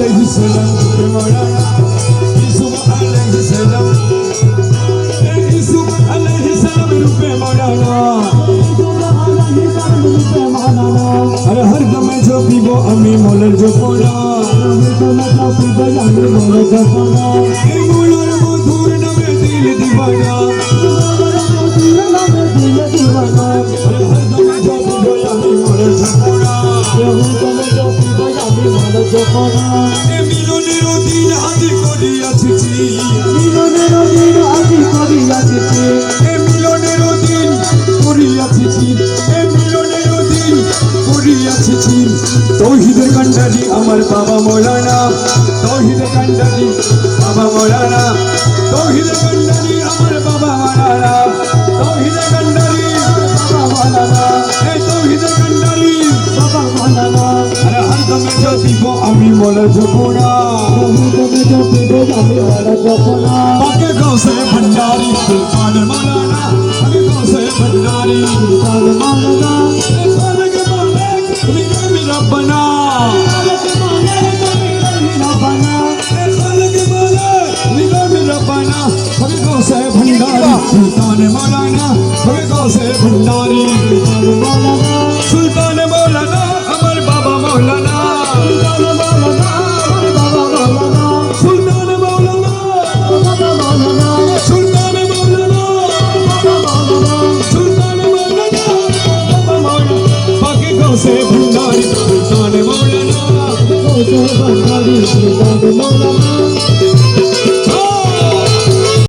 aleyhisselam রূপে Yusuf aleyhisselam Yusuf aleyhisselam রূপে মারানা আরে হর গমে ঝপিব আমি মলের জপনা আমি গমে ঝপিব আমি মলের জপনা। এই মলের এ মিলনের দিন হাতে করিয়াছি। এ মিলনের দিন করিয়াছি। এ মিলনের দিন করিয়াছি। তৌহিদের কান্ডারি আমার বাবা মৌলানা। তৌহিদের কান্ডারি বাবা মৌলানা। তৌহিদের কান্ডারি আমার বাবা মৌলানা। তৌহিদের কান্ডারি জপিব আমি মনে জপনা রহিতকে জপিব আমি মনে জপনা পাকে কৌশে ভণ্ডারি সুলতান মালানা পাকে কৌশে ভণ্ডারি সুলতান মালানা স্বর্গ মালিক তুমি কবি রব্বানা भंडारी सुल्तान मौलाना भगत से भंडारी सुल्तान मौलाना জগৎ ধরিতে জগমা